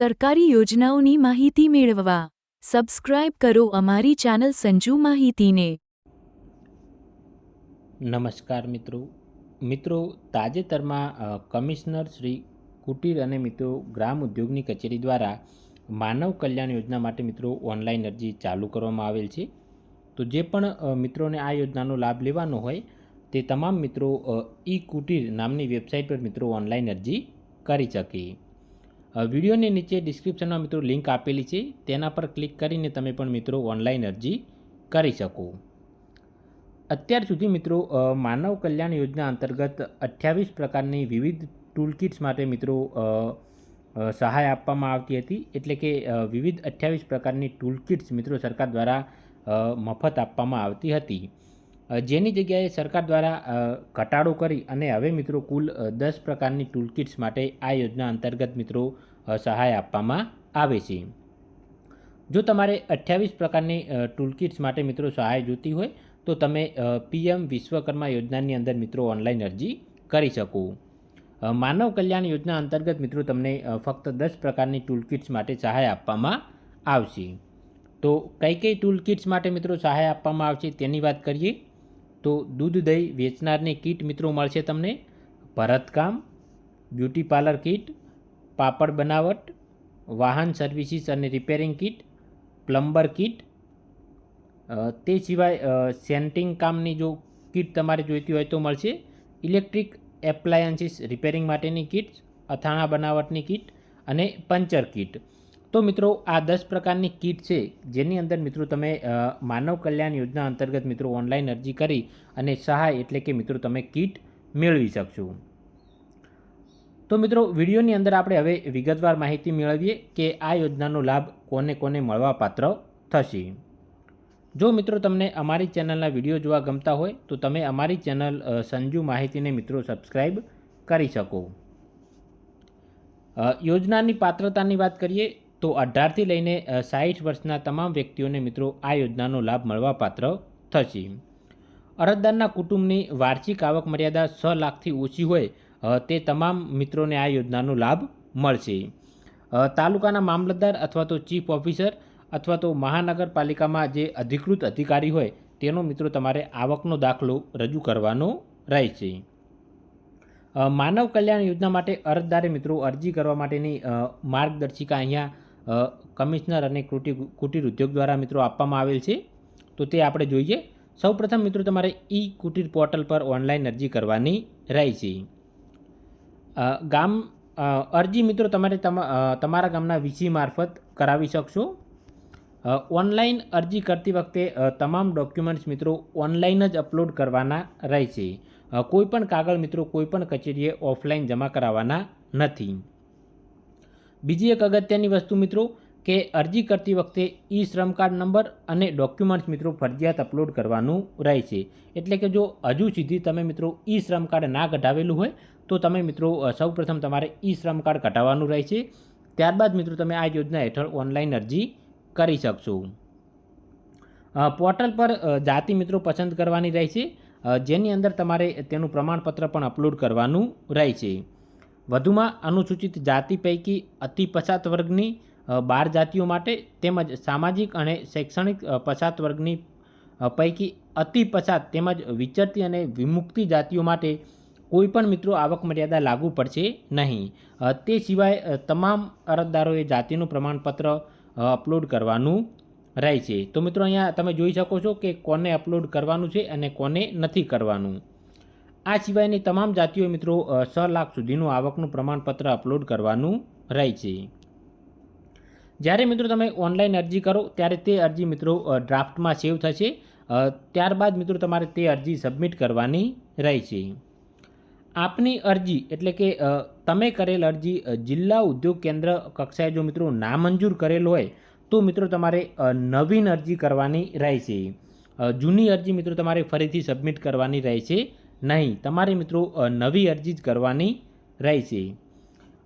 સરકારી યોજનાઓની માહિતી મેળવવા. સબસ્ક્રાઇબ કરો અમારી ચેનલ સંજુ માહિતીને. નમસ્કાર મિત્રો. મિત્રો, તાજેતરમાં કમિશનર શ્રી કુટીર અને મિત્રો ગ્રામ ઉદ્યોગની કચેરી દ્વારા માનવ કલ્યાણ યોજના માટે મિત્રો ઓનલાઈન અરજી ચાલુ કરવામાં આવેલ છે. તો જે પણ મિત્રોને આ યોજનાનો લાભ લેવાનો હોય, તે તમામ મિત્રો ઈ કુટીર નામની વેબસાઇટ પર મિત્રો ઓનલાઈન અરજી કરી શકે. વિડીયોની નીચે ડિસ્ક્રિપ્શનમાં મિત્રો લિંક આપેલી છે. તેના પર ક્લિક કરીને તમે પણ મિત્રો ઓનલાઈન અરજી કરી શકો. અત્યાર સુધી મિત્રો માનવ કલ્યાણ યોજના અંતર્ગત અઠ્યાવીસ પ્રકારની વિવિધ ટૂલકિટ્સ માટે મિત્રો સહાય આપવામાં આવતી હતી. એટલે કે વિવિધ અઠ્યાવીસ પ્રકારની ટૂલકિટ્સ મિત્રો સરકાર દ્વારા મફત આપવામાં આવતી હતી. જેની જગ્યાએ સરકાર દ્વારા ઘટાડો કરી અને હવે મિત્રો કુલ દસ પ્રકારની ટૂલકિટ્સ માટે આ યોજના અંતર્ગત મિત્રો સહાય આપવામાં આવે છે. જો તમારે અઠ્યાવીસ પ્રકારની ટૂલકિટ્સ માટે મિત્રો સહાય જોતી હોય, તો તમે પીએમ વિશ્વકર્મા યોજનાની અંદર મિત્રો ઓનલાઈન અરજી કરી શકો. માનવ કલ્યાણ યોજના અંતર્ગત મિત્રો તમને ફક્ત દસ પ્રકારની ટૂલકિટ્સ માટે સહાય આપવામાં આવશે. તો કઈ કઈ ટૂલકિટ્સ માટે મિત્રો સહાય આપવામાં આવશે તેની વાત કરીએ, તો દૂધ દહીં વેચનારની કીટ મિત્રો મળશે તમને, ભરતકામ, બ્યુટી પાર્લર કીટ પાપડ બનાવટ, વાહન સર્વિસીસ અને રિપેરિંગ કિટ, પ્લમ્બર કિટ તે સિવાય સેન્ટિંગ કામની જો કિટ તમારે જોઈતી હોય તો મળશે. ઇલેક્ટ્રિક એપ્લાયન્સીસ રિપેરિંગ માટેની કિટ, અથાણા બનાવટની કિટ અને પંચર કિટ. તો મિત્રો, આ દસ પ્રકારની કિટ છે, જેની અંદર મિત્રો તમે માનવ કલ્યાણ યોજના અંતર્ગત મિત્રો ઓનલાઈન અરજી કરી અને સહાય એટલે કે મિત્રો તમે કિટ મેળવી શકશો. તો મિત્રો, વિડીયોની અંદર આપણે હવે વિગતવાર માહિતી મેળવીએ કે આ યોજનાનો લાભ કોને કોને મળવાપાત્ર થશે. જો મિત્રો, તમને અમારી ચેનલના વીડિયો જોવા ગમતા હોય, તો તમે અમારી ચેનલ સંજુ માહિતીને મિત્રો સબસ્ક્રાઈબ કરી શકો. યોજનાની પાત્રતાની વાત કરીએ, તો અઢારથી લઈને સાઠ વર્ષના તમામ વ્યક્તિઓને મિત્રો આ યોજનાનો લાભ મળવાપાત્ર થશે. અરજદારના કુટુંબની વાર્ષિક આવક મર્યાદા છ લાખથી ઓછી હોય તે તમામ મિત્રોને આ યોજનાનો લાભ મળશે. તાલુકાના મામલતદાર અથવા તો ચીફ ઓફિસર અથવા તો મહાનગરપાલિકામાં જે અધિકૃત અધિકારી હોય, તેનો મિત્રો તમારે આવકનો દાખલો રજૂ કરવાનો રહેશે. માનવ કલ્યાણ યોજના માટે અરજદારે મિત્રો અરજી કરવા માટેની માર્ગદર્શિકા અહીંયા કમિશનર અને કુટીર કુટીર ઉદ્યોગ દ્વારા મિત્રો આપવામાં આવેલ છે. તો તે આપણે જોઈએ. સૌપ્રથમ મિત્રો તમારે ઈ કુટીર પોર્ટલ પર ઓનલાઈન અરજી કરવાની રહેશે. ગામ અરજી મિત્રો તમારે તમા- તમારા ગામના વીસી મારફત કરાવી શકશો. ઓનલાઈન અરજી કરતી વખતે તમામ ડોક્યુમેન્ટ્સ મિત્રો ઓનલાઈન જ અપલોડ કરવાના રહેશે. કોઈપણ કોઈ કાગળ મિત્રો કોઈપણ કચેરીએ ઓફલાઈન જમા કરાવવાના નથી. બીજી એક અગત્યની વસ્તુ મિત્રો કે અરજી કરતી વખતે ઈ શ્રમ કાર્ડ નંબર અને ડોક્યુમેન્ટ્સ મિત્રો ફરજિયાત અપલોડ કરવાનું રહેશે. એટલે કે જો હજુ સુધી તમે મિત્રો ઈ શ્રમ કાર્ડ ના કઢાવેલું હોય તો તમે મિત્રો સૌપ્રથમ તમારે ઈ શ્રમ કાર્ડ કઢાવવાનું રહેશે. ત્યારબાદ મિત્રો તમે આ યોજના હેઠળ ઓનલાઈન અરજી કરી શકશો. પોર્ટલ પર જાતિ મિત્રો પસંદ કરવાની રહેશે. જેની અંદર તમારે તેનું પ્રમાણપત્ર પણ અપલોડ કરવાનું રહેશે. વધુમાં અનુસૂચિત જાતિ પૈકી અતિ પછાત વર્ગની બાર જાતિઓ માટે તેમજ સામાજિક અને શૈક્ષણિક પછાત વર્ગની પૈકી અતિ પછાત તેમજ વિચરતી અને વિમુક્તિ જાતિઓ માટે કોઈ પણ મિત્રો આવક મર્યાદા લાગુ પડશે નહીં. તે સિવાય તમામ અરજદારોએ જાતિનું પ્રમાણપત્ર અપલોડ કરવાનું રહેશે તો મિત્રો અહીંયા તમે જોઈ શકો છો કે કોને અપલોડ કરવાનું છે અને કોને નથી કરવાનું. આ સિવાયની તમામ જાતિઓ મિત્રો છ લાખ સુધીનું આવકનું પ્રમાણપત્ર અપલોડ કરવાનું રહેશે જ્યારે મિત્રો તમે ઓનલાઈન અરજી કરો, ત્યારે તે અરજી મિત્રો ડ્રાફ્ટમાં સેવ થશે. ત્યારબાદ મિત્રો તમારે તે અરજી સબમિટ કરવાની રહેશે આપની અરજી, એટલે કે તમે કરેલ અરજી જિલ્લા ઉદ્યોગ કેન્દ્ર કક્ષાએ જો મિત્રો નામંજૂર કરેલ હોય, તો મિત્રો તમારે નવીન અરજી કરવાની રહેશે. જૂની અરજી મિત્રો તમારે ફરીથી સબમિટ કરવાની રહેશે નહીં. તમારે મિત્રો નવી અરજી જ કરવાની રહેશે.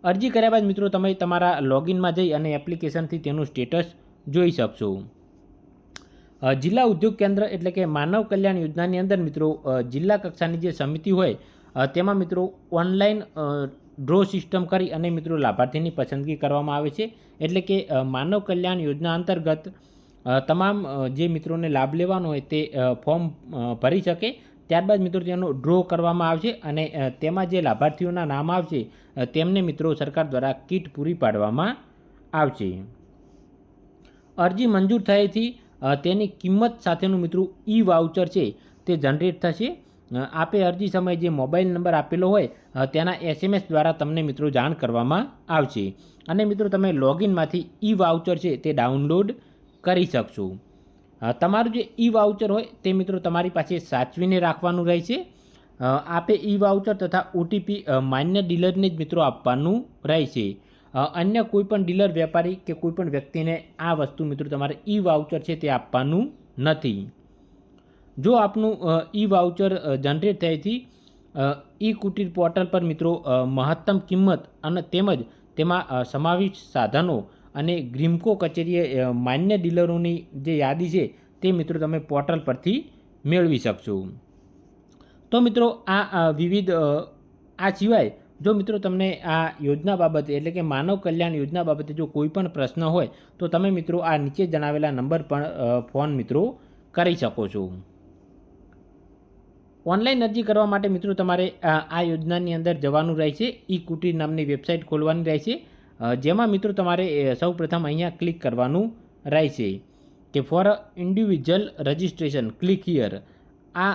અરજી કર્યા બાદ મિત્રો તમે તમારા લોગિનમાં જઈ અને એપ્લિકેશનથી તેનું સ્ટેટસ જોઈ શકશો. જિલ્લા ઉદ્યોગ કેન્દ્ર એટલે કે માનવ કલ્યાણ યોજનાની અંદર મિત્રો જિલ્લા કક્ષાની જે સમિતિ હોય તેમાં મિત્રો ઓનલાઈન ડ્રો સિસ્ટમ કરી અને મિત્રો લાભાર્થીની પસંદગી કરવામાં આવે છે. એટલે કે માનવ કલ્યાણ યોજના અંતર્ગત તમામ જે મિત્રોને લાભ લેવાનો હોય તે ફોર્મ ભરી શકે. ત્યારબાદ મિત્રો તેનો ડ્રો કરવામાં આવશે અને તેમાં જે લાભાર્થીઓના નામ આવશે તેમને મિત્રો સરકાર દ્વારા કીટ પૂરી પાડવામાં આવશે. અરજી મંજૂર થયેથી તેની કિંમત સાથેનું મિત્રો ઈ વાઉચર છે તે જનરેટ થશે. આપે અરજી સમયે જે મોબાઈલ નંબર આપેલો હોય તેના એસએમએસ દ્વારા તમને મિત્રો જાણ કરવામાં આવશે. અને મિત્રો તમે લોગિનમાંથી ઈ વાઉચર છે તે ડાઉનલોડ કરી શકશો. તમારું જે ઈ વાઉચર હોય તે મિત્રો તમારી પાસે સાચવીને રાખવાનું રહેશે. આપે ઈ વાઉચર તથા ઓટીપી માન્ય ડીલરને જ મિત્રો આપવાનું રહેશે. અન્ય કોઈપણ ડીલર, વેપારી કે કોઈપણ વ્યક્તિને આ વસ્તુ મિત્રો તમારે ઈ વાઉચર છે તે આપવાનું નથી. જો આપનું ઈ વાઉચર જનરેટ થયાથી ઈ કુટીર પોર્ટલ પર મિત્રો મહત્તમ કિંમત અને તેમજ તેમાં સમાવિષ્ટ સાધનો અને ગ્રીમકો કચેરીએ માન્ય ડીલરોની જે યાદી છે તે મિત્રો તમે પોર્ટલ પરથી મેળવી શકશો. તો મિત્રો આ વિવિધ આ સિવાય જો મિત્રો તમને આ યોજના બાબતે એટલે કે માનવ કલ્યાણ યોજના બાબતે જો કોઈ પણ પ્રશ્ન હોય તો તમે મિત્રો આ નીચે જણાવેલા નંબર પર ફોન મિત્રો કરી શકો છો. ઓનલાઈન અરજી કરવા માટે મિત્રો તમારે આ યોજનાની અંદર જવાનું રહેશે ઈ કુટીર નામની વેબસાઇટ ખોલવાની રહેશે જેમાં મિત્રો તમારે સૌ અહીંયા ક્લિક કરવાનું રહેશે કે for individual registration, click here. આ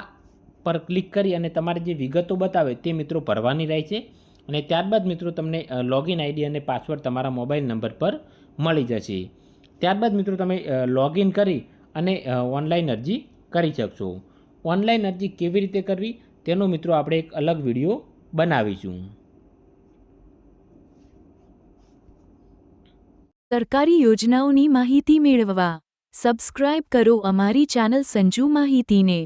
પર ક્લિક કરી અને તમારે જે વિગતો બતાવે તે મિત્રો ભરવાની રહેશે અને ત્યારબાદ મિત્રો તમને લોગિન આઈડી અને પાસવર્ડ તમારા મોબાઈલ નંબર પર મળી જશે. ત્યારબાદ મિત્રો તમે લોગિન કરી અને ઓનલાઈન અરજી કરી શકશો. ઓનલાઈન અરજી કેવી રીતે કરવી તેનો મિત્રો આપણે એક અલગ વીડિયો બનાવીશું. સરકારી યોજનાઓની માહિતી મેળવવા સબસ્ક્રાઇબ કરો અમારી ચેનલ સંજુ માહિતીને.